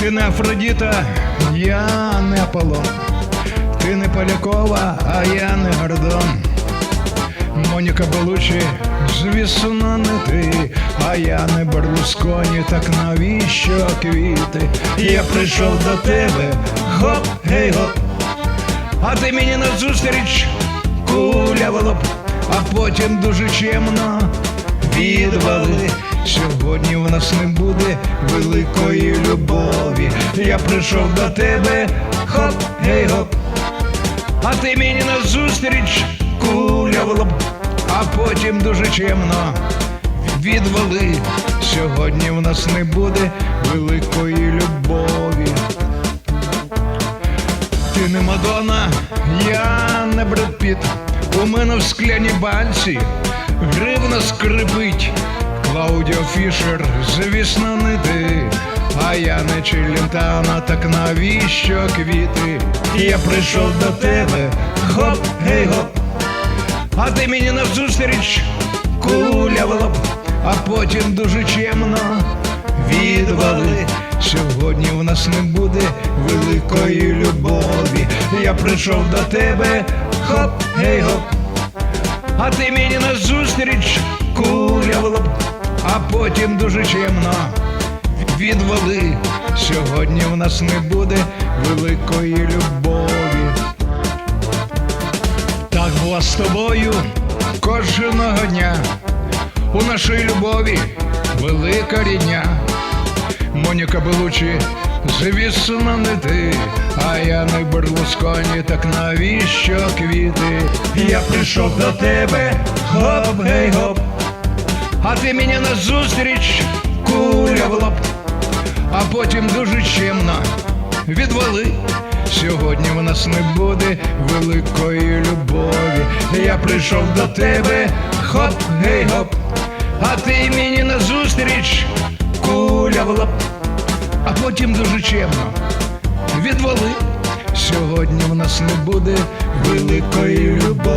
Ти не Афродіта, я не Аполлон. Ти не Полякова, а я не Гордон. Моніка Белучі, звісно, не ти, а я не Берлусконі, так навіщо квіти? Я прийшов до тебе, гоп, гей гоп, а ти мені назустріч куля в лоб, а потім дуже чемно відвали. Сьогодні в нас не буде великої любові. Я прийшов до тебе, хоп, гей гоп, а ти мені назустріч куля в лоб, а потім дуже чемно відвали. Сьогодні в нас не буде великої любові. Ти не Мадонна, я не Бред Піт. У мене в скляній банці гривна скрипить. Клаудіо Фішер, звісно, не ти. А я не Челентано, так навіщо квіти? Я прийшов до тебе, хоп, гей гоп. А ти мені назустріч куля в а потім дуже чемно відвали. Сьогодні в нас не буде великої любові. Я прийшов до тебе, хоп, гей гоп, а ти мені назустріч куля в а потім дуже чемно відвали. Сьогодні в нас не буде великої любові. Так була з тобою кожного дня. У нашій любові велика рідня. Моніка Белучі, звісно, не ти, а я не Берлусконі, так навіщо квіти? Я прийшов до тебе, гоп, гей гоп, а ти мені назустріч куля в лоб, а потім дуже чемно відвали. Сьогодні в нас не буде великої любові. Я прийшов до тебе, хоп, гей гоп, а ти мені назустріч куля в лоб, а потім дуже чемно відвали. Сьогодні в нас не буде великої любові.